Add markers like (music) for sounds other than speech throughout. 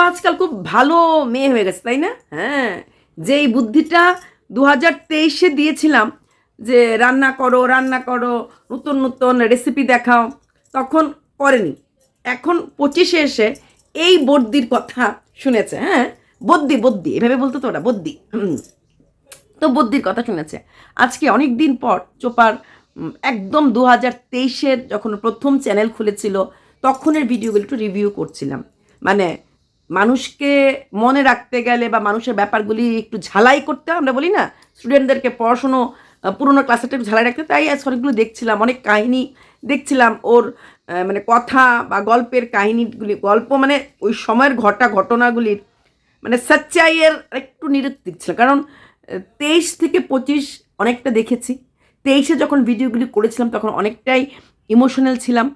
আজকাল খুব ভালো মেয়ে হয়ে গেছে, তাই না? হ্যাঁ। যে এই বুদ্ধিটা দু হাজার তেইশে দিয়েছিলাম যে রান্না করো রান্না করো, নতুন নতুন রেসিপি দেখাও, তখন করেনি। এখন পঁচিশে এসে এই বদ্যির কথা শুনেছে হ্যাঁ? বদ্যি বদ্যি, এভাবে বলতো তো ওরা হুম। তো বুদ্ধির কথা শুনেছে। আজকে অনেক দিন পর চোপার একদম দু হাজার তেইশের যখন প্রথম চ্যানেল খুলেছিল, তখনের ভিডিওগুলো একটু রিভিউ করছিলাম। মানে মানুষকে মনে রাখতে গেলে বা মানুষের ব্যাপারগুলি একটু ঝালাই করতে আমরা বলি না? স্টুডেন্টদেরকে পড়াশুনো পুরোনো ক্লাসেটা একটু ঝালাই রাখতে তাই আজ অনেকগুলো দেখছিলাম, অনেক কাহিনী দেখছিলাম ওর মানে কথা বা গল্পের কাহিনীগুলি, গল্প মানে ওই সময়ের ঘটা ঘটনাগুলির মানে সচ্চাইয়ের একটু নিরুত্তিক ছিল কারণ তেইশ থেকে পঁচিশ অনেকটা দেখেছি। তেইশে যখন ভিডিওগুলি করেছিলাম তখন অনেকটাই ইমোশনাল ছিলাম।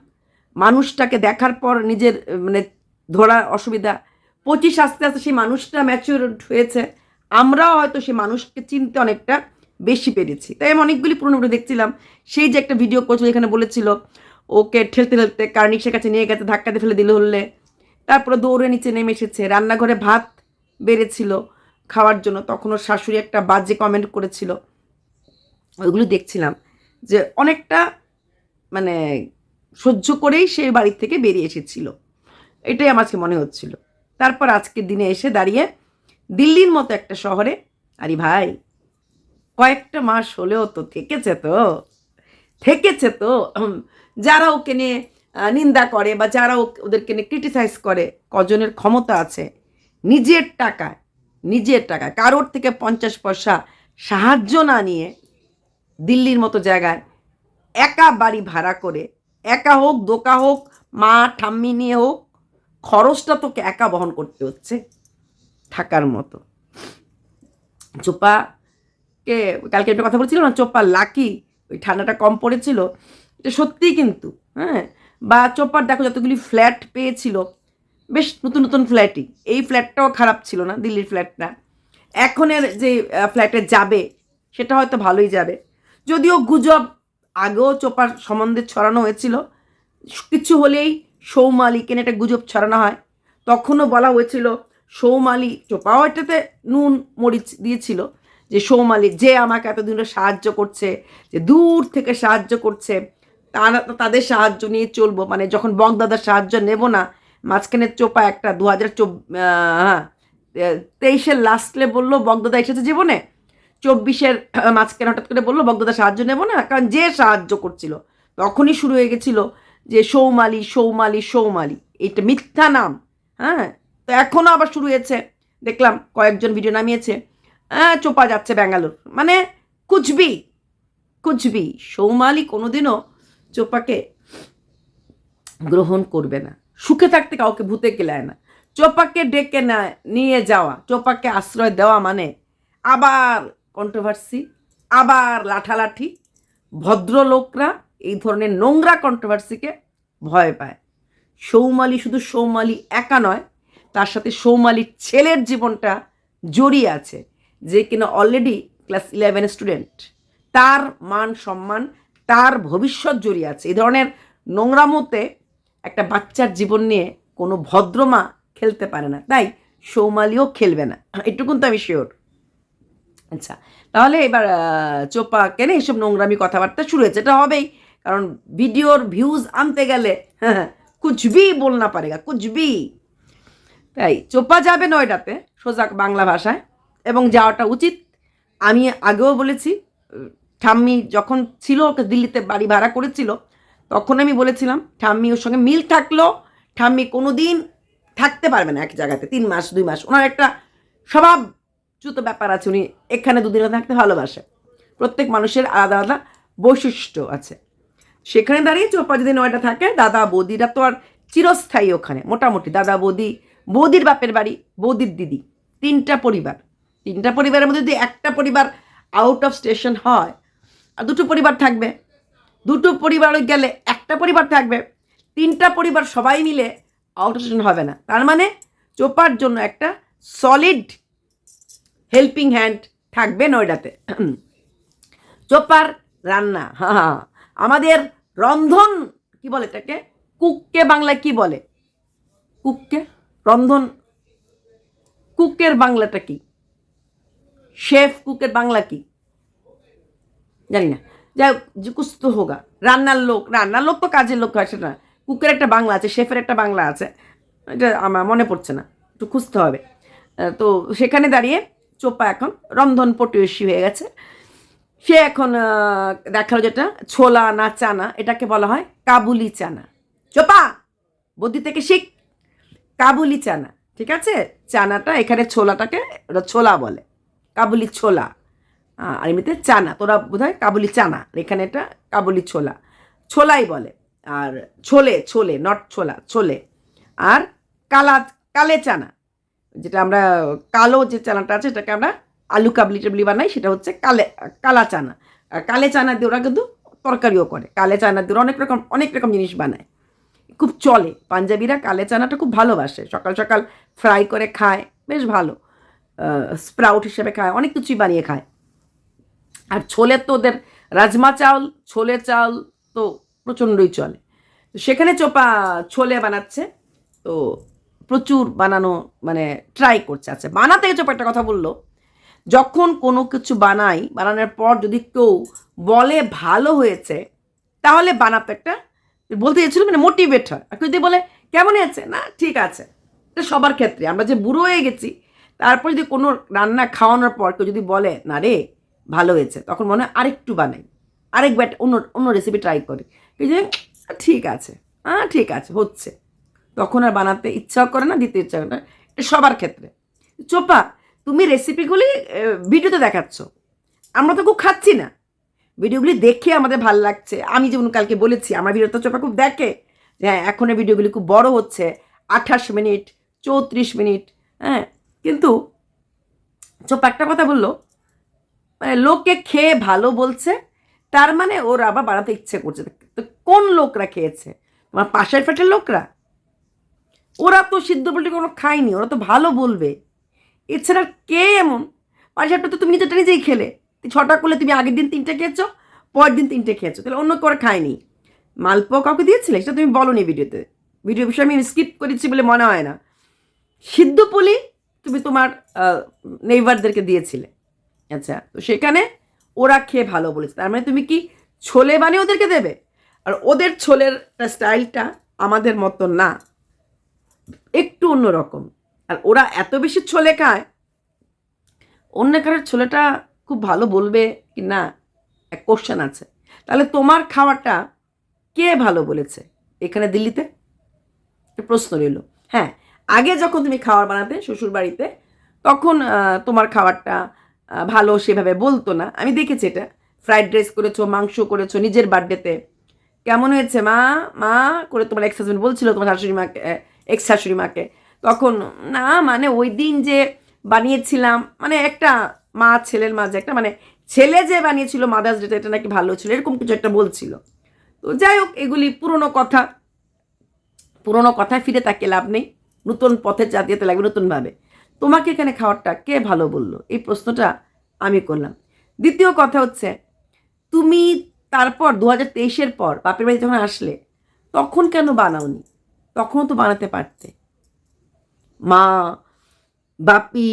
মানুষটাকে দেখার পর নিজের মানে ধরা অসুবিধা পঁচিশ আস্তে আস্তে সেই মানুষটা ম্যাচিওর হয়েছে। আমরাও হয়তো সেই মানুষকে চিনতে অনেকটা বেশি পেরেছি। তাই আমি অনেকগুলি পুরনো ভিডিও দেখছিলাম। সেই যে একটা ভিডিও করছিল এখানে বলেছিল, ওকে ঠেলতে ঠেলতে কার্নিশের কাছে নিয়ে গেছে ধাক্কাতে ফেলে দিল হলে। তারপরে দৌড়ে নিচে নেমে এসেছে। রান্নাঘরে ভাত বেড়েছিল খাওয়ার জন্য। তখন ওর শাশুড়ি একটা বাজে কমেন্ট করেছিল। ওইগুলো দেখছিলাম যে অনেকটা মানে সহ্য করেই সে বাড়ির থেকে বেরিয়ে এসেছিল। এটাই আমার মনে হচ্ছিল। তারপর আজকের দিনে এসে দাঁড়িয়ে দিল্লির মতো একটা শহরে, আরে ভাই, কয়েকটা মাস হলেও তো থেকেছে তো থেকেছে তো যারা ওকে নিয়ে নিন্দা করে বা যারা ওদেরকে নিয়ে ক্রিটিসাইজ করে, কজনের ক্ষমতা আছে, নিজের টাকায় নিজের টাকায়, কারোর থেকে পঞ্চাশ পয়সা সাহায্য না নিয়ে দিল্লির মতো জায়গায় একা বাড়ি ভাড়া করে, একা হোক দোকা হোক, মা, ঠাম্মি নিয়ে হোক খরচটা তোকে একা বহন করতে হচ্ছে থাকার মতো। চোপাকে কালকে একটা কথা বলছিল না, চোপা লাকি, ওই ঠান্ডাটা কম পড়েছিল, এটা সত্যিই কিন্তু হ্যাঁ? বা চোপার দেখো যতগুলি ফ্ল্যাট পেয়েছিল, বেশ নতুন নতুন ফ্ল্যাটই, এই ফ্ল্যাটটাও খারাপ ছিল না, দিল্লির ফ্ল্যাটটা। এখনের যে ফ্ল্যাটে যাবে, সেটা হয়তো ভালোই যাবে। যদিও গুজব আগেও চোপার সম্বন্ধে ছড়ানো হয়েছিল, কিছু হলেই সৌমালিকে একটা গুজব ছড়ানো হয়। তখনও বলা হয়েছিল, সৌমালি চোপাও এটাতে নুন, মরিচ দিয়েছিল যে, সৌমালি যে আমাকে এতদিন সাহায্য করছে, যে দূর থেকে সাহায্য করছে, তারা তাদের সাহায্য নিয়ে চলবো। মানে যখন বগদাদার সাহায্য নেব না মাঝখানে চোপা একটা দু হাজার হ্যাঁ তেইশের লাস্টে বলল, বগদাদা এসেছে জীবনে? চব্বিশের মাঝখানে হঠাৎ করে বলল, বগদাদা সাহায্য নেব না, কারণ যে সাহায্য করছিল। তখনই শুরু হয়ে গেছিল যে সৌমালি সৌমালি সৌমালি, এটা মিথ্যা নাম হ্যাঁ? তো এখনও আবার শুরু হয়েছে। দেখলাম কয়েকজন ভিডিও নামিয়েছে। হ্যাঁ চোপা যাচ্ছে ব্যাঙ্গালোর। মানে কুচবি কুচবি। সৌমালি কোনোদিনও চোপাকে গ্রহণ করবে না। সুখে থাকতে কাউকে ভূতে কেলায় না। চোপাকে ডেকে না, নিয়ে যাওয়া, চোপাকে আশ্রয় দেওয়া মানে আবার কন্ট্রোভার্সি আবার লাঠালাঠি, ভদ্রলোকরা এই ধরনের নোংরা কন্ট্রোভার্সিকে ভয় পায়। সৌমালি শুধু সৌমালি একা নয়, তার সাথে সৌমালির ছেলের জীবনটা জড়িয়ে আছে, যে কিনা অলরেডি ক্লাস ইলেভেন স্টুডেন্ট তার মান সম্মান, তার ভবিষ্যৎ জড়িয়ে আছে। এই ধরনের নোংরামোতে একটা বাচ্চার জীবন নিয়ে কোনো ভদ্রমা খেলতে পারে না। তাই সৌমালিও খেলবে না। এটুকুন তো আমি শিওর আচ্ছা তাহলে এবার চোপা কেন এসব নোংরামি কথাবার্তা শুরু হয়েছে। এটা হবেই কারণ ভিডিওর ভিউজ আনতে গেলে (laughs) কুচবি বলনা পারেগা কুচবি তাই, চোপা যাবে নয়ডাতে সোজা বাংলা ভাষায়, এবং যাওয়াটা উচিত। আমি আগেও বলেছি, ঠাম্মি যখন ছিল, ওকে দিল্লিতে বাড়ি ভাড়া করেছিল, তখন আমি বলেছিলাম, ঠাম্মি ওর সঙ্গে মিল থাকলেও ঠাম্মি কোনো দিন থাকতে পারবে না এক জায়গাতে, তিন মাস, দুই মাস। ওনার একটা স্বভাবচ্যুত ব্যাপার আছে, উনি এখানে দুদিনে থাকতে ভালোবাসে। প্রত্যেক মানুষের আলাদা আলাদা বৈশিষ্ট্য আছে। সেখানে দাঁড়িয়ে চোপা যদি নয়টা থাকে, দাদা বৌদিরা তো আর চিরস্থায়ী ওখানে। মোটামুটি দাদা বৌদি, বৌদির বাপের বাড়ি, বৌদির দিদি, তিনটা পরিবার। তিনটা পরিবারের মধ্যে যদি একটা পরিবার আউট অফ স্টেশন হয়, আর দুটো পরিবার থাকবে, দুটো পরিবার গেলে একটা পরিবার থাকবে, তিনটা পরিবার সবাই মিলে আউট অফ স্টেশন হবে না। তার মানে চোপার জন্য একটা সলিড হেল্পিং হ্যান্ড থাকবে নয়ডাতে চোপার রান্না হ্যাঁ আমাদের রন্ধন, কি বলে এটাকে? কুককে বাংলায় কি বলে? কুককে? রন্ধন। কুকের বাংলাটা কি? শেফ কুকের বাংলা কি? জানি না। যাই হোক, যে কুছ তো হোগা। রান্নার লোক রান্নার লোক তো কাজের লোক হয়, সেটা। কুকের একটা বাংলা আছে, শেফের একটা বাংলা আছে। এটা আমার মনে পড়ছে না, একটু খুঁজতে হবে। তো সেখানে দাঁড়িয়ে চোপা এখন রন্ধন পটুয়সী হয়ে গেছে। সে এখন দেখাল যেটা, ছোলা না চানা, এটাকে বলা হয় কাবুলি চানা। চোপা, বুদ্ধি থেকে শিখ। কাবুলি চানা, ঠিক আছে? চানাটা এখানে ছোলাটাকে ওরা ছোলা বলে, কাবুলি ছোলা। আর এমনিতে চানা, তোরা বোধ হয় কাবুলি চানা এখানে এটা কাবুলি ছোলা। ছোলাই বলে, আর ছোলে ছোলে, নট ছোলা, ছোলে। আর কালা, কালে চানা, যেটা আমরা, কালো যে চানাটা আছে সেটাকে আমরা আলু কাবলি টাবলি বানাই সেটা হচ্ছে কালে, কালা চানা। কালে চানা দিয়ে ওরা কিন্তু তরকারিও করে। কালে চানা দিয়ে অনেক রকম অনেক রকম জিনিস বানায়। খুব চলে। পাঞ্জাবিরা কালে চানাটা খুব ভালোবাসে। সকাল সকাল ফ্রাই করে খায়, বেশ ভালো। স্প্রাউট হিসেবে খায়, অনেক কিছুই বানিয়ে খায়। আর ছোলের তো ওদের রাজমা চাউল, ছোলে চাউল তো প্রচণ্ডই চলে। সেখানে চোপা ছোলে বানাচ্ছে। তো প্রচুর বানানো মানে ট্রাই করছে। আচ্ছা বানাতে চোপা একটা কথা বলল। যখন কোনো কিছু বানাই, বানানোর পর যদি কেউ বলে ভালো হয়েছে, তাহলে বানাতে একটা বলতে চাইছিল মানে মোটিভেট হয় আর যদি বলে, কেমন হয়েছে? না, ঠিক আছে। এটা সবার ক্ষেত্রে। আমরা যে বুড়ো হয়ে গেছি, তারপর যদি কোনো রান্না খাওয়ানোর পর কেউ যদি বলে, না রে, ভালো হয়েছে, তখন মনে হয় আরেকটু বানাই। আরেক ব্যাট অন্য অন্য রেসিপি ট্রাই করি। যে ঠিক আছে। হ্যাঁ ঠিক আছে, হচ্ছে। তখন আর বানাতে ইচ্ছাও করে না, দিতে ইচ্ছা করে না। সবার ক্ষেত্রে। চোপা তুমি রেসিপিগুলি ভিডিওতে দেখাচ্ছ। আমরা তো খুব খাচ্ছি না। ভিডিওগুলি দেখে আমাদের ভালো লাগছে। আমি যেমন কালকে বলেছি, আমার ভিডিও তো চোপা খুব দেখে হ্যাঁ এখন এই ভিডিওগুলি খুব বড় হচ্ছে, আঠাশ মিনিট, চৌত্রিশ মিনিট হ্যাঁ কিন্তু চোপা একটা কথা বলল মানে লোককে খেয়ে ভালো বলছে, তার মানে ওর আবার বানাতে ইচ্ছে করছে। তো কোন লোকরা খেয়েছে? তোমার পাশের ফেটের লোকরা? ওরা তো সিদ্ধ পোলট্রি কোনো খায়নি, ওরা তো ভালো বলবে। এছাড়া কে এমন? পাশের তো তুমি নিজেটা নিজেই খেলে। ছটা করলে তুমি আগের দিন তিনটে খেয়েছো, পরের দিন তিনটে খেয়েছো। তাহলে অন্য করে খায়নি। মালপোয়া কাউকে দিয়েছিলে? সেটা তুমি বলো নি ভিডিওতে। ভিডিও বিষয়ে আমি স্কিপ করেছি বলে মনে হয় না। সিদ্ধ পুলি তুমি তোমার নেইবারদেরকে দিয়েছিলে। আচ্ছা তো সেখানে ওরা খেয়ে ভালো বলেছে। তার মানে তুমি কি ছোলে বানিয়ে ওদেরকে দেবে? আর ওদের ছোলের স্টাইলটা আমাদের মতো না। একটু অন্যরকম। আর ওরা এত বেশি ছোলে খায় অন্য কারোর ছোলেটা খুব ভালো বলবে কি না? এক কোশ্চেন আছে। তাহলে তোমার খাওয়াটা কে ভালো বলেছে এখানে দিল্লিতে? প্রশ্ন রইল। হ্যাঁ আগে যখন তুমি খাবার বানাতে শ্বশুর বাড়িতে তখন তোমার খাবারটা ভালো সেভাবে বলতো না। আমি দেখেছি এটা। ফ্রাইড রাইস করেছ, মাংস করেছ, নিজের বার্থডেতে কেমন হয়েছে মা? মা করে তোমার এক্স হাজবেন্ড বলছিল তোমার শাশুড়ি মাকে এক্স শাশুড়ি মাকে। তখন, না মানে ওই দিন যে বানিয়েছিলাম মানে একটা মা, ছেলের মাঝে একটা মানে ছেলে যে বানিয়েছিল মাদার্স ডেটা এটা নাকি ভালো ছিল, এরকম কিছু একটা বলছিল। তো যাই হোক, এগুলি পুরনো কথা। পুরনো কথায় ফিরে তাকে লাভ নেই। নতুন পথে জাতীয়তে লাগবে নতুনভাবে। তোমাকে এখানে খাওয়ারটা কে ভালো বলল? এই প্রশ্নটা আমি করলাম। দ্বিতীয় কথা হচ্ছে, তুমি তারপর দু হাজার তেইশের পর বাপের বাড়ি যখন আসলে, তখন কেন বানাওনি? তখনও তো বানাতে পারতে। মা, বাপি,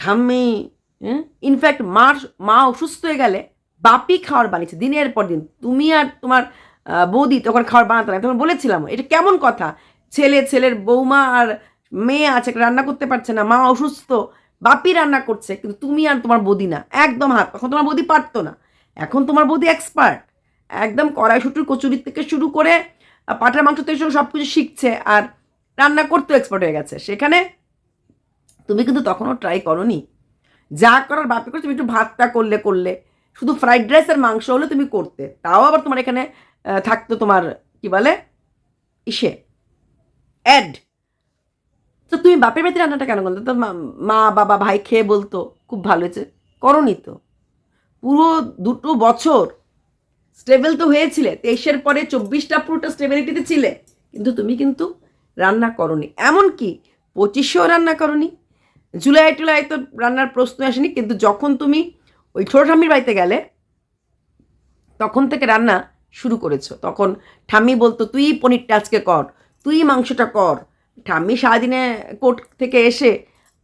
ঠাম্মি ইনফ্যাক্ট মার, মা অসুস্থ হয়ে গেলে বাপি খাওয়ার বানিয়েছে, দিনের পর দিন। তুমি আর তোমার বৌদি তখন খাওয়ার বানাতে না তখন বলেছিলাম, এটা কেমন কথা? ছেলে, ছেলের বৌমা আর মেয়ে আছে রান্না করতে পারছে না, মা অসুস্থ, বাপি রান্না করছে, কিন্তু তুমি আর তোমার বৌদি না। একদম হাত, তখন তোমার বৌদি পারতো না। এখন তোমার বৌদি এক্সপার্ট একদম কড়াইশুটির কচুরির থেকে শুরু করে পাঠার মাংস থেকে সব কিছু শিখছে। আর রান্না করতেও এক্সপার্ট হয়ে গেছে। সেখানে তুমি কিন্তু তখনও ট্রাই করনি। যা করার বাপে করে তুমি একটু ভাতটা করলে করলে। শুধু ফ্রাইড রাইস আর মাংস হলে তুমি করতে। তাও আবার তোমার এখানে থাকতো তোমার, কি বলে? ইসে। অ্যাড তো তুমি বাপের বাড়িতে রান্নাটা কেন করলে? তো মা- মা, বাবা, ভাই খেয়ে বলতো, খুব ভালো হয়েছে। করনি তো। পুরো দুটো বছর স্টেবল তো হয়েছিলে। তেইশের পরে চব্বিশটা পুরোটা স্টেবিলিটিতে ছিলে। কিন্তু তুমি কিন্তু রান্না করনি। এমনকি পঁচিশেও রান্না করনি। জুলাই টুলাই তো রান্নার প্রশ্ন আসেনি, কিন্তু যখন তুমি ওই ছোটো ঠাম্মির বাড়িতে গেলে, তখন থেকে রান্না শুরু করেছ। তখন ঠাম্মি বলতো, তুই পনিরটা আজকে কর, তুই মাংসটা কর। ঠাম্মি সারাদিনে কোর্ট থেকে এসে,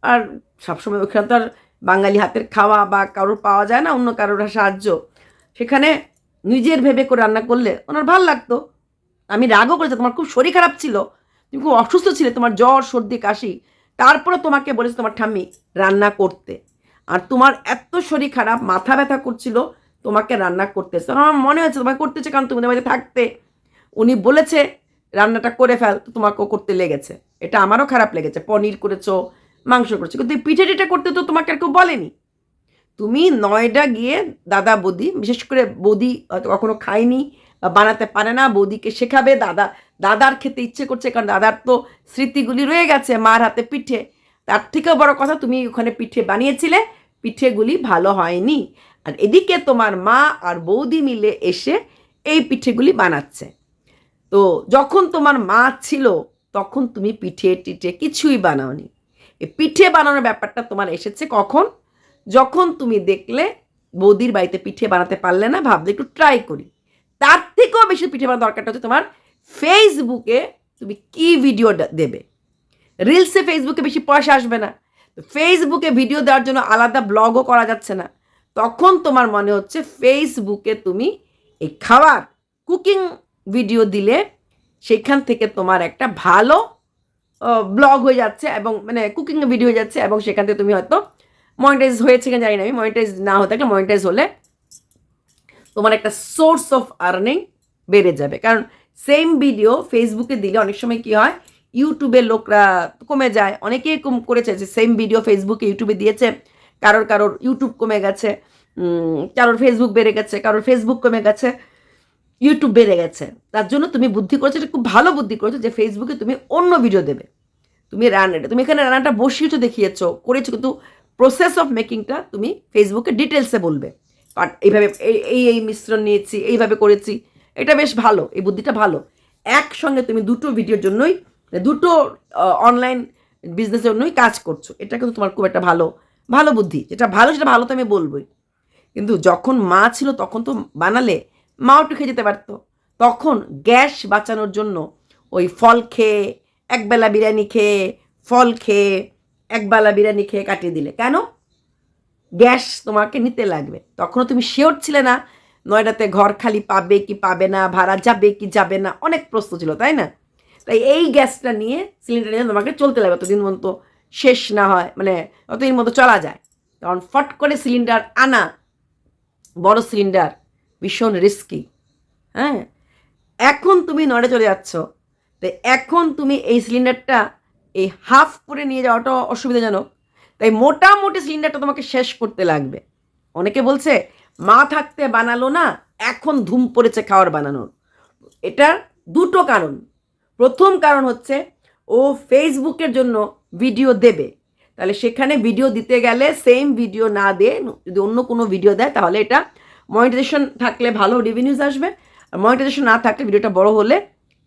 আর সবসময় ওখানে তো আর বাঙালি হাতের খাওয়া বা কারোর পাওয়া যায় না, অন্য কারোর সাহায্য। সেখানে নিজের ভেবে করে রান্না করলে ওনার ভালো লাগতো। আমি রাগও করেছি, তোমার খুব শরীর খারাপ ছিল। তুমি খুব অসুস্থ ছিলে, তোমার জ্বর, সর্দি, কাশি। তারপরে তোমাকে বলেছে তোমার ঠাম্মি, রান্না করতে। আর তোমার এত শরীর খারাপ, মাথা ব্যথা করছিল, তোমাকে রান্না করতেছে আমার মনে হয়েছে তোমাকে করতেছে কারণ তুমি বাড়িতে থাকতে। উনি বলেছে, রান্নাটা করে ফেল, তো তোমাকেও করতে লেগেছে। এটা আমারও খারাপ লেগেছে। পনির করেছ, মাংস করেছ, কিন্তু পিঠে টিঠে করতে তো তোমাকে আর কেউ বলেনি। তুমি নয়ডা গিয়ে দাদা, বৌদি, বিশেষ করে বৌদি কখনো খায়নি বানাতে পারে না, বৌদিকে শেখাবে, দাদা দাদার খেতে ইচ্ছে করছে, কারণ দাদার তো স্মৃতিগুলি রয়ে গেছে মার হাতে পিঠে। তার থেকেও বড় কথা, তুমি ওখানে পিঠে বানিয়েছিলে, পিঠেগুলি ভালো হয়নি। আর এদিকে তোমার মা আর বৌদি মিলে এসে এই পিঠেগুলি বানাচ্ছে। তো যখন তোমার মা ছিল, তখন তুমি পিঠে টিঠে কিছুই বানাওনি। এই পিঠে বানানোর ব্যাপারটা তোমার এসেছে কখন? যখন তুমি দেখলে বৌদির বাড়িতে পিঠে বানাতে পারলে না, ভাবলে একটু ট্রাই করি। তার থেকেও বেশি পিঠে বানানোর দরকারটা হচ্ছে তোমার ফেসবুকে তুমি কি ভিডিও দেবে? রিলসে ফেসবুকে বেশি পয়সা আসবে না। ফেসবুকে ভিডিও দেওয়ার জন্য আলাদা ব্লগও করা যাচ্ছে না। তখন তোমার মনে হচ্ছে ফেসবুকে তুমি এই খাবার কুকিং ভিডিও দিলে সেখান থেকে তোমার একটা ভালো ব্লগ হয়ে যাচ্ছে এবং মানে কুকিং ভিডিও হয়ে যাচ্ছে এবং সেখান থেকে তুমি হয়তো মনিটাইজ হয়েছে কিনা জানি না, আমি মনিটাইজ না হতে থাকলে মনিটাইজ হলে তোমার একটা সোর্স অফ আর্নিং বেড়ে যাবে। কারণ সেম ভিডিও ফেসবুকে দিলে অনেক সময় কি হয় ইউটিউবে লোকরা কমে যায়। অনেকেই কম করেছে যে সেম ভিডিও ফেসবুকে ইউটিউবে দিয়েছে, কারোর কারোর ইউটিউব কমে গেছে কারোর ফেসবুক বেড়ে গেছে, কারোর ফেসবুক কমে গেছে ইউটিউব বেড়ে গেছে। তার জন্য তুমি বুদ্ধি করেছ, এটা খুব ভালো বুদ্ধি করেছ যে ফেসবুকে তুমি অন্য ভিডিও দেবে। তুমি রান্নাটা তুমি এখানে রান্নাটা বসিয়েছো দেখিয়েছো, করেছ, কিন্তু প্রসেস অফ মেকিংটা তুমি ফেসবুকে ডিটেলসে বলবে। বাট এইভাবে, এই এই এই মিশ্রণ নিয়েছি, এইভাবে করেছি। এটা বেশ ভালো, এই বুদ্ধিটা ভালো। একসঙ্গে তুমি দুটো ভিডিওর জন্যই দুটো অনলাইন বিজনেসের জন্যই কাজ করছ। এটা কিন্তু তোমার খুব একটা ভালো ভালো বুদ্ধি। যেটা ভালো, সেটা ভালো তো আমি বলবোই। কিন্তু যখন মা ছিল, তখন তো বানালে মাও একটু খেয়ে যেতে পারতো। তখন গ্যাস বাঁচানোর জন্য ওই ফল খেয়ে, একবেলা বিরিয়ানি খেয়ে, ফল খেয়ে, একবেলা বিরিয়ানি খেয়ে কাটিয়ে দিলে। কেন? গ্যাস তোমাকে নিতে লাগবে। তখনও তুমি শিওর ছিলে না নয়ডাতে ঘর খালি পাবে কি পাবে না, ভাড়া যাবে কি যাবে না, অনেক প্রশ্ন ছিল, তাই না? তাই এই গ্যাসটা নিয়ে সিলিন্ডার নিয়ে তোমাকে চলতে লাগবে ততদিন মতো শেষ না হয় মানে ততদিন মতো চলা যায়। কারণ ফট করে সিলিন্ডার আনা, বড় সিলিন্ডার ভীষণ রিস্কি হ্যাঁ? এখন তুমি নড়ে চলে যাচ্ছ তো এখন তুমি এই সিলিন্ডারটা এই হাফ করে নিয়ে যাওয়াটা অসুবিধাজনক, তাই মোটামুটি সিলিন্ডারটা তোমাকে শেষ করতে লাগবে। অনেকে বলছে মা থাকতে বানালো না, এখন ধুম পড়েছে খাওয়ার বানানোর। এটার দুটো কারণ। প্রথম কারণ হচ্ছে, ও ফেসবুকের জন্য ভিডিও দেবে। তাহলে সেখানে ভিডিও দিতে গেলে সেম ভিডিও না দিয়ে যদি অন্য কোনো ভিডিও দেয়, তাহলে এটা মনিটাইজেশন থাকলে ভালো রেভিনিউজ আসবে। আর মনিটাইজেশন না থাকলে ভিডিওটা বড় হলে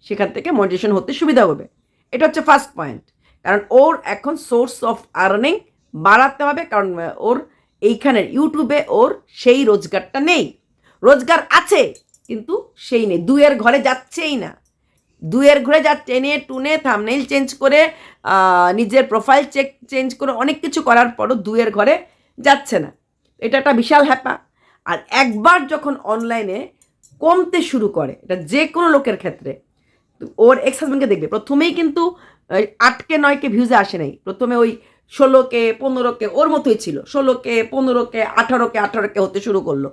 সেখান থেকে মনিটাইজেশন হতে সুবিধা হবে। এটা হচ্ছে ফার্স্ট পয়েন্ট কারণ ওর এখন সোর্স অফ আর্নিং বাড়াতে হবে, কারণ ওর এইখানের ইউটিউবে ওর সেই রোজগারটা নেই। রোজগার আছে, কিন্তু সেই নেই। দুয়ের ঘরে যাচ্ছেই না। দুয়ের ঘরে যা টেনে টুনে থামনেইল চেঞ্জ করে নিজের প্রোফাইল চেক চেঞ্জ করে অনেক কিছু করার পরও দুয়ের ঘরে যাচ্ছে না। এটা একটা বিশাল হ্যাপা। আর একবার যখন অনলাইনে কমতে শুরু করে, এটা যে কোনো লোকের ক্ষেত্রে, ওর এক্স হাজব্যান্ডকে দেখবে। প্রথমেই কিন্তু আটকে নয়কে ভিউজে আসে নাই। প্রথমে ওই ষোলোকে, পনেরোকে, ওর মতোই ছিল। ষোলোকে, পনেরোকে, আঠারোকে আঠারোকে হতে শুরু করল।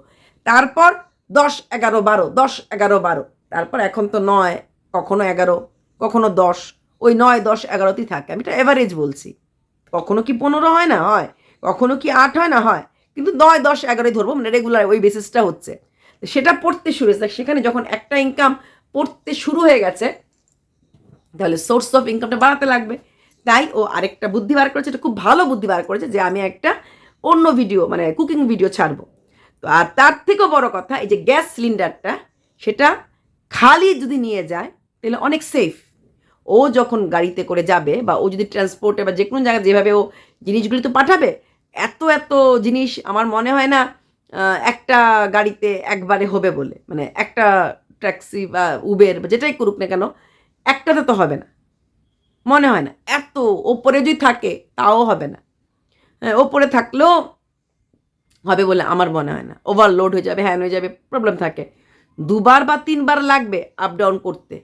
তারপর দশ, এগারো, বারো, দশ, এগারো, বারো। তারপর এখন তো নয়, কখনো এগারো, কখনো দশ। ওই নয়, দশ, এগারোতেই থাকে। আমি এটা এভারেজ বলছি। কখনো কি পনেরো হয় না? হয়। কখনো কি আট হয় না? হয়। কিন্তু নয়, দশ, এগারোই ধরবো মানে রেগুলার ওই বেসিসটা হচ্ছে। সেটা পড়তে শুরু হয়েছে। সেখানে যখন একটা ইনকাম পড়তে শুরু হয়ে গেছে, তাহলে সোর্স অফ ইনকামটা বাড়াতে লাগবে। তাই ও আরেকটা বুদ্ধি বার করেছে, এটা খুব ভালো বুদ্ধি বার করেছে যে আমি একটা অন্য ভিডিও মানে কুকিং ভিডিও ছাড়বো। তো আর তার থেকেও বড় কথা, এই যে গ্যাস সিলিন্ডারটা, সেটা খালি যদি নিয়ে যায়, তাহলে অনেক সেফ ও যখন গাড়িতে করে যাবে বা ও যদি ট্রান্সপোর্টে বা যে কোনো জায়গায় যেভাবে ও জিনিসগুলি তো পাঠাবে, এত এত জিনিস আমার মনে হয় না একটা গাড়িতে একবারে হবে বলে। মানে একটা ট্যাক্সি বা উবের বা যেটাই করুক না কেন, একটাতে তো হবে না। মনে হয় না। এত ওপরে যদি থাকে, তাও হবে না। হ্যাঁ ওপরে থাকলেও হবে বলে আমার মনে হয় না। ওভারলোড হয়ে যাবে, হ্যান হয়ে যাবে প্রবলেম থাকে। দুবার বা তিনবার লাগবে আপ ডাউন করতে।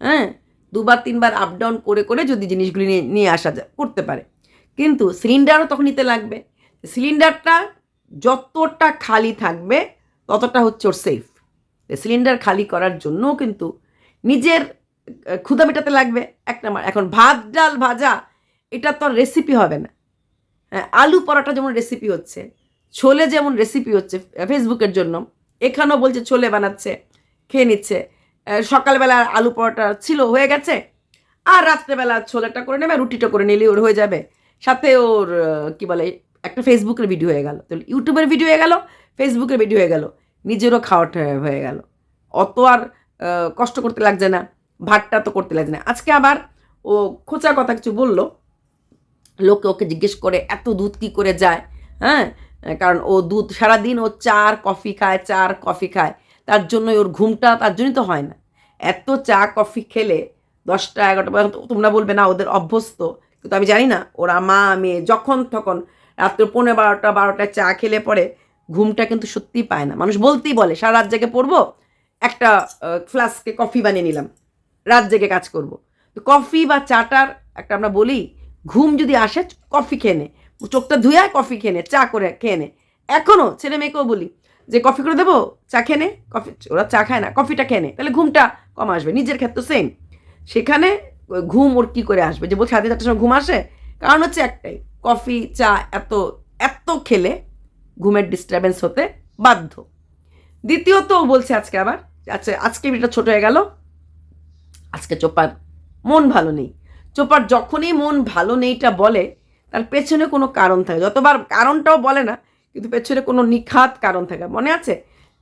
হ্যাঁ দুবার তিনবার আপ ডাউন করে করে যদি জিনিসগুলি নিয়ে নিয়ে আসা যায়, করতে পারে। কিন্তু সিলিন্ডারও তখন নিতে লাগবে। সিলিন্ডারটা যতটা খালি থাকবে, ততটা হচ্ছে ওর সেফ সিলিন্ডার খালি করার জন্যও কিন্তু নিজের ক্ষুধা মেটাতে লাগবে। এক নাম্বার এখন ভাত ডাল ভাজা এটা তো রেসিপি হবে না। হ্যাঁ, আলু পরোটা যেমন রেসিপি হচ্ছে ছোলে যেমন রেসিপি হচ্ছে ফেসবুকের জন্য এখানেও বলছে ছোলে বানাচ্ছে খেয়ে নিচ্ছে। সকালবেলা আলু পরোটা ছিল হয়ে গেছে। আর রাত্রেবেলা ছোলেটা করে নেবে রুটিটা করে নিলে ওর হয়ে যাবে। সাথে ওর কি বলে একটা ফেসবুকের ভিডিও হয়ে গেল। তো ইউটিউবের ভিডিও হয়ে গেল ফেসবুকের ভিডিও হয়ে গেল। নিজেরও খাওয়াটা হয়ে গেল। অত আর কষ্ট করতে লাগছে না। ভাতটা তো করতে লাগছে না। আজকে আবার ও খোঁচা কথা কিছু বলল। লোকে ওকে জিজ্ঞেস করে, এত দুধ কি করে যায়? হ্যাঁ? কারণ ও দুধ সারাদিন ও চার কফি খায়, চার কফি খায়। তার জন্যই ওর ঘুমটা, তার জন্যই তো হয় না। এত চা, কফি খেলে দশটা, এগারোটা পর্যন্ত তোমরা বলবে, না, ওদের অভ্যস্ত। কিন্তু আমি জানি না, ওরা মা, মেয়ে যখন তখন রাত্র পনেরো বারোটা বারোটা চা খেলে পরে ঘুমটা কিন্তু সত্যিই পায় না। মানুষ বলতেই বলে, সারা রাত জেগে পড়ব, একটা ফ্লাস্কে কফি বানিয়ে নিলাম। রাত জেগে কাজ করব। তো কফি বা চাটার একটা আমরা বলি, ঘুম যদি আসে, কফি খেয়ে চোখটা ধুয়ে কফি খেয়ে চা করে খেয়ে নে। এখনও ছেলে মেয়েকেও বলি যে, কফি করে দেবো? চা খেয়ে নে, কফি ওরা চা খায় না, কফিটা খেয়ে নে। তাহলে ঘুমটা কম আসবে, নিজের ক্ষেত্রে সেম সেখানে ঘুম ওর কী করে আসবে? যে বলছে, সাড়ে চারটার সময় ঘুম আসে? কারণ হচ্ছে একটাই, কফি, চা এত এত খেলে ঘুমের ডিস্টারবেন্স হতে বাধ্য। দ্বিতীয়ত বলছে আজকে আবার আচ্ছা আজকে ভিডিওটা ছোট হয়ে গেল আজকে চোপার মন ভালো নেই। চোপার যখনই মন ভালো নেইটা বলে, তার পেছনে কোনো কারণ থাকে। যতবার কারণটাও বলে না, কিন্তু পেছনে কোনো নিখাত কারণ থাকে। মনে আছে?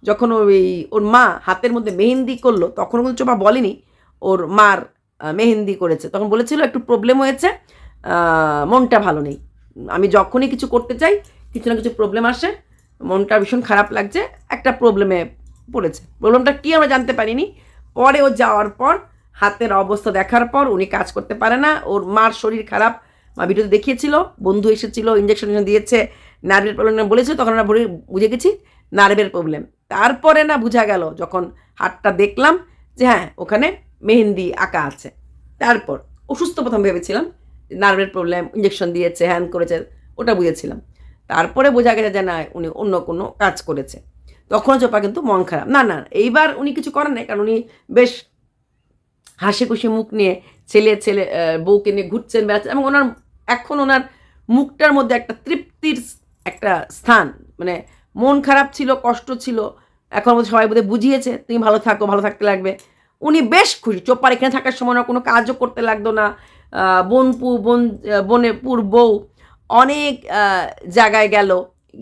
যখন ওই, ওর মা হাতের মধ্যে মেহেন্দি করল, তখন কিন্তু চোপা বলেনি, ওর মার মেহেন্দি করেছে। তখন বলেছিল, একটু প্রবলেম হয়েছে মনটা ভালো নেই। আমি যখনই কিছু করতে চাই, কিছু না কিছু প্রবলেম আসে, মনটা ভীষণ খারাপ লাগছে, একটা প্রবলেমে পড়েছে। প্রবলেমটা কী আমরা জানতে পারিনি। পরে ও যাওয়ার পর হাতের অবস্থা দেখার পর উনি কাজ করতে পারে না। ওর মার শরীর খারাপ। মা ভিডিওতে দেখিয়েছিল, বন্ধু এসেছিল ইঞ্জেকশন দিয়েছে নার্ভের প্রবলেম বলেছে, তখন আমরা বুঝে- গেছি নার্ভের প্রবলেম তারপরে না বোঝা গেল, যখন হাতটা দেখলাম যে হ্যাঁ ওখানে মেহেন্দি আঁকা আছে। তারপর অসুস্থ প্রথম ভেবেছিলাম নার্ভের প্রবলেম ইঞ্জেকশন দিয়েছে হ্যান করেছে, ওটা বুঝেছিলাম। তারপরে বোঝা গেছে যে না, উনি অন্য কোনো কাজ করেছে। তখনও চোপা কিন্তু মন খারাপ। না না, এইবার উনি কিছু করেন নাই, কারণ উনি বেশ হাসি খুশি মুখ নিয়ে ছেলে ছেলে বউকে নিয়ে ঘুরছেন বেড়াচ্ছেন এবং ওনার এখন ওনার মুখটার মধ্যে একটা তৃপ্তির একটা স্থান। মানে মন খারাপ ছিল কষ্ট ছিল এখন সবাই বোধহয় বুঝিয়েছে তুমি ভালো থাকো ভালো থাকতে লাগবে। উনি বেশ খুশি। চোপার এখানে থাকার সময় ওনার কোনো কাজও করতে লাগতো না। বোনপু বোন আহ, পুর বউ অনেক জায়গায় গেল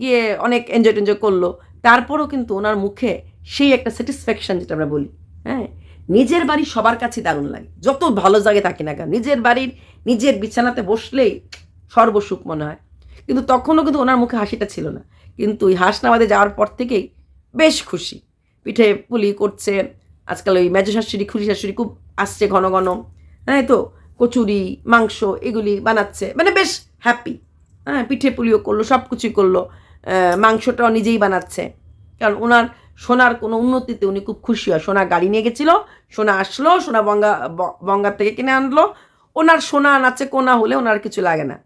গিয়ে অনেক এনজয় টেনজয় করল। তারপরেও কিন্তু ওনার মুখে সেই একটা স্যাটিসফ্যাকশন যেটা আমরা বলি। নিজের বাড়ি সবার কাছে দারুণ লাগে। যত ভালো জায়গায় থাকি না কেন, নিজের বাড়ির নিজের বিছানাতে বসলেই সর্বসুখ মনে হয়। কিন্তু তখনও কিন্তু ওনার মুখে হাসিটা ছিল না। কিন্তু ওই হাসনাবাদে যাওয়ার পর থেকেই বেশ খুশি। পিঠে পুলি করছে, আজকাল ওই মেজো শাশুড়ি খুশি শাশুড়ি খুব আসছে ঘন ঘন। হ্যাঁ তো, কচুরি, মাংস এগুলি বানাচ্ছে মানে বেশ হ্যাপি হ্যাঁ পিঠে পুলিও করল সব কিছুই করল মাংসটাও নিজেই বানাচ্ছে। কারণ ওনার সোনার কোনো উন্নতিতে উনি খুব খুশি হয়। সোনা গাড়ি নিয়ে গেছিল, সোনা আসলো, সোনা বঙ্গা, বঙ্গার থেকে কিনে আনলো। ওনার সোনা নাচে কোনা হলে ওনার কিছু লাগে না।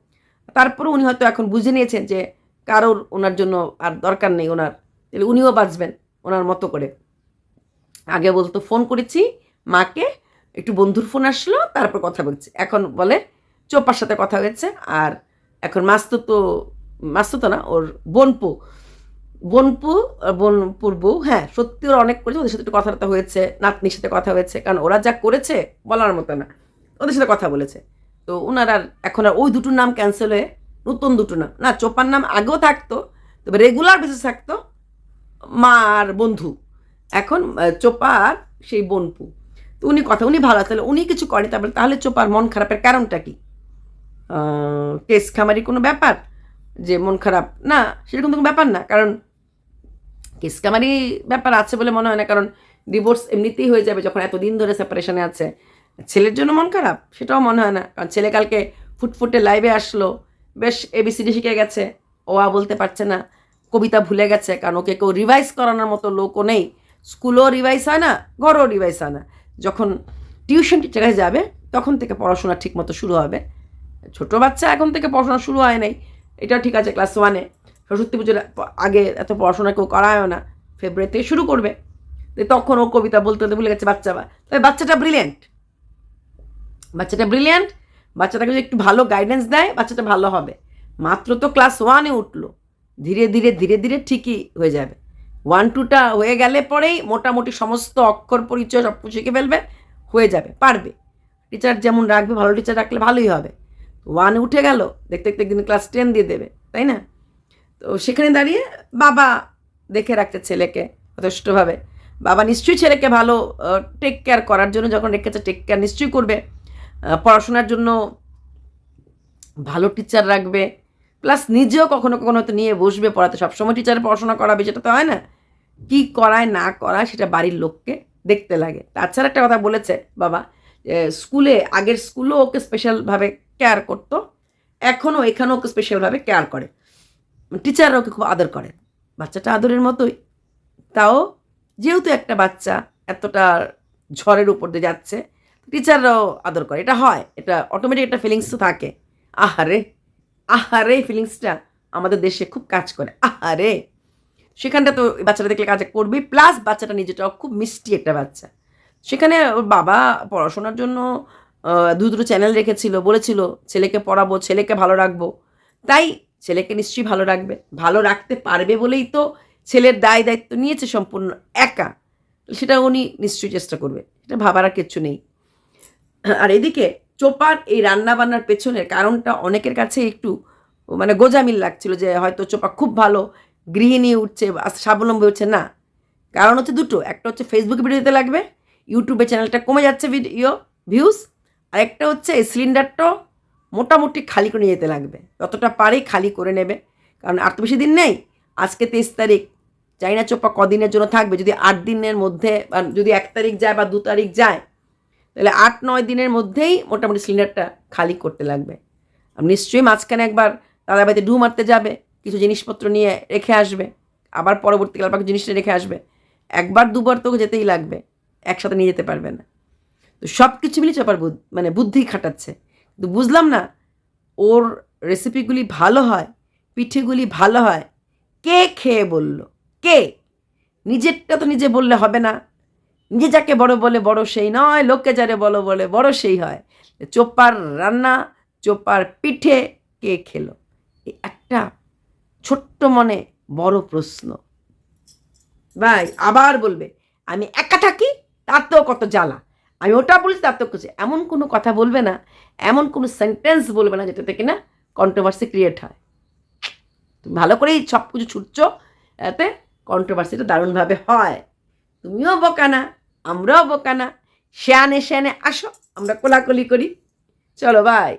তারপরে উনি হয়তো এখন বুঝে নিয়েছেন যে কারোর ওনার জন্য আর দরকার নেই ওনার। তাহলে উনিও বাঁচবেন ওনার মতো করে। আগে বলতো, ফোন করেছি মাকে, একটু বন্ধুর ফোন আসলো, তারপর কথা বলছি। এখন বলে চোপার সাথে কথা হয়েছে। আর এখন মাস্তো তো মাস্তো তো না, ওর বোনপু বোনপু বোনপুর বউ হ্যাঁ সত্যি ওরা অনেক করেছে, ওদের সাথে একটু কথাবার্তা হয়েছে, নাতনির সাথে কথা হয়েছে, কারণ ওরা যা করেছে বলার মতো না, ওদের সাথে কথা বলেছে। তো ওনার এখন আর ওই দুটোর নাম ক্যান্সেল হয়ে নতুন দুটো নাম, না, চোপার নাম আগেও থাকতো, তবে রেগুলার বেসিস থাকতো মা আর বন্ধু, এখন চোপার সেই বনপু। তো উনি কথা, উনি ভালো, তাহলে উনি কিছু করে তারপরে তাহলে চোপার মন খারাপের কারণটা কি? কেস খামারি কোনো ব্যাপার? যে মন খারাপ, না, সেরকম তো কোনো ব্যাপার না, কারণ কেস কামারি ব্যাপার আছে বলে মনে হয় না, কারণ ডিভোর্স এমনিতেই হয়ে যাবে যখন এতদিন ধরে সেপারেশনে আছে। ছেলের জন্য মন খারাপ, সেটাও মনে হয় না, কারণ ছেলে কালকে ফুটফুটে লাইভে আসলো, বেশ এবিসিডি শিখে গেছে, ও আ বলতে পারছে না, কবিতা ভুলে গেছে, কারণ ওকে কেউ রিভাইজ করানোর মতো লোকও নেই স্কুলেও রিভাইজ হয় না, ঘরেও রিভাইজ হয় না। যখন টিউশন টিচার যাবে, তখন থেকে পড়াশোনা ঠিকমতো শুরু হবে। ছোটো বাচ্চা এখন থেকে পড়াশোনা শুরু হয় নাই, এটাও ঠিক আছে ক্লাস ওয়ানে সরস্বতী পুজোর আগে এত পড়াশোনা কেউ করায়ও না ফেব্রুয়ারিতে শুরু করবে। তখন ও কবিতা বলতে বলতে ভুলে গেছে বাচ্চা তবে বাচ্চাটা ব্রিলিয়েন্ট বাচ্চাটা ব্রিলিয়েন্ট বাচ্চাটাকে যদি একটু ভালো গাইডেন্স দেয়, বাচ্চাটা ভালো হবে। মাত্র তো ক্লাস ওয়ানে উঠল। ধীরে ধীরে ধীরে ধীরে ঠিকই হয়ে যাবে। ওয়ান টুটা হয়ে গেলে পরেই মোটামুটি সমস্ত অক্ষর পরিচয় সব কিছু শিখে ফেলবে, হয়ে যাবে, পারবে। টিচার যেমন রাখবে, ভালো টিচার রাখলে ভালোই হবে। ওয়ান উঠে গেল, দেখতে দেখতে একদিন ক্লাস টেন দিয়ে দেবে, তাই না? তো সেখানে দাঁড়িয়ে বাবা দেখে রাখতে ছেলেকে যথেষ্টভাবে। বাবা নিশ্চয়ই ছেলেকে ভালো টেক কেয়ার করার জন্য যখন রেখেছে টেক কেয়ার নিশ্চয়ই করবে। পড়াশোনার জন্য ভালো টিচার রাখবে। প্লাস নিজেও কখনো কখনো হয়তো নিয়ে বসবে পড়াতে। সবসময় টিচার পড়াশোনা করাবে, সেটা তো হয় না। কি করায়, না করায়, সেটা বাড়ির লোককে দেখতে লাগে। তাছাড়া একটা কথা বলেছে বাবা স্কুলে, আগের স্কুলেও ওকে স্পেশালভাবে কেয়ার করতো। এখনও এখানেও ওকে স্পেশালভাবে কেয়ার করে। টিচাররা ওকে খুব আদর করে। বাচ্চাটা আদরের মতোই। তাও যেহেতু একটা বাচ্চা এতটা ঝড়ের উপর দিয়ে যাচ্ছে টিচাররাও আদর করে। এটা হয়। এটা অটোমেটিক একটা ফিলিংস তো থাকে। আহারে! আহারে! ফিলিংসটা আমাদের দেশে খুব কাজ করে। আহারে! সেখানটা তো বাচ্চাটা দেখলে কাজ করবেই। প্লাস বাচ্চাটা নিজেটাও খুব মিষ্টি একটা বাচ্চা। সেখানে ওর বাবা পড়াশোনার জন্য দু দুটো চ্যানেল রেখেছিল, বলেছিল, ছেলেকে পড়াবো, ছেলেকে ভালো রাখব। তাই ছেলেকে নিশ্চয়ই ভালো রাখবে। ভালো রাখতে পারবে বলেই তো ছেলের দায় দায়িত্ব নিয়েছে সম্পূর্ণ একা। সেটা উনি নিশ্চয়ই চেষ্টা করবে। সেটা ভাবার আর কিচ্ছু নেই। আর এদিকে চোপার এই রান্না বান্নার পেছনের কারণটা অনেকের কাছে একটু মানে গোজামিল লাগছিল যে হয়তো চোপা খুব ভালো, গৃহিণী উঠছে স্বাবলম্বী হচ্ছে না। কারণ হচ্ছে দুটো, একটা হচ্ছে ফেসবুকে ভিডিও দিতে লাগবে ইউটিউবে চ্যানেলটা কমে যাচ্ছে ভিডিও ভিউজ আর একটা হচ্ছে এই সিলিন্ডারটাও মোটামুটি খালি করে নিয়ে যেতে লাগবে। যতটা পারে খালি করে নেবে। কারণ আর তো বেশি দিন নেই। আজকে তেইশ তারিখ। চাইনা চোপা কদিনের জন্য থাকবে। যদি আট দিনের মধ্যে, বা যদি এক তারিখ যায় বা দু তারিখ যায়, তাহলে আট, নয় দিনের মধ্যেই মোটামুটি সিলিন্ডারটা খালি করতে লাগবে। আর নিশ্চয়ই মাঝখানে একবার দাদা বাড়িতে ডু মারতে যাবে, কিছু জিনিসপত্র নিয়ে রেখে আসবে, আবার পরবর্তীকাল পাকে জিনিসটা রেখে আসবে। একবার, দুবার তো যেতেই লাগবে। একসাথে নিয়ে যেতে পারবে না। তো সব কিছু মিলিয়ে চাপার মানে বুদ্ধি খাটাচ্ছে। বুঝলাম না। ওর রেসিপিগুলি ভালো হয়, পিঠেগুলি ভালো হয়, কে খেয়ে বলল? কে? নিজেরটা তো নিজে বললে হবে না। নিজে যাকে বড় বলে বড় সেই নয়, লোককে যারে বলো বলে বড় সেই হয়। চোপার রান্না, চোপার পিঠে কে খেলো? একটা ছোট্ট মনে বড় প্রশ্ন। ভাই, আবার বলবে, আমি একা থাকি? তাতেও কত জ্বালা। আমি ওটা বলছি, তার তো কিছু এমন কোনো কথা বলবে না, এমন কোনো সেন্টেন্স বলবে না যেটা থেকে না কন্ট্রোভার্সি ক্রিয়েট হয়। তুমি ভালো করেই সব কিছু ছুটছ, এতে কন্ট্রোভার্সিটা দারুণভাবে হয়। তুমিও বোকানা আমরাও বোকানা শ্যানে শ্যানে আসো, আমরা কোলাকুলি করি। চলো বাই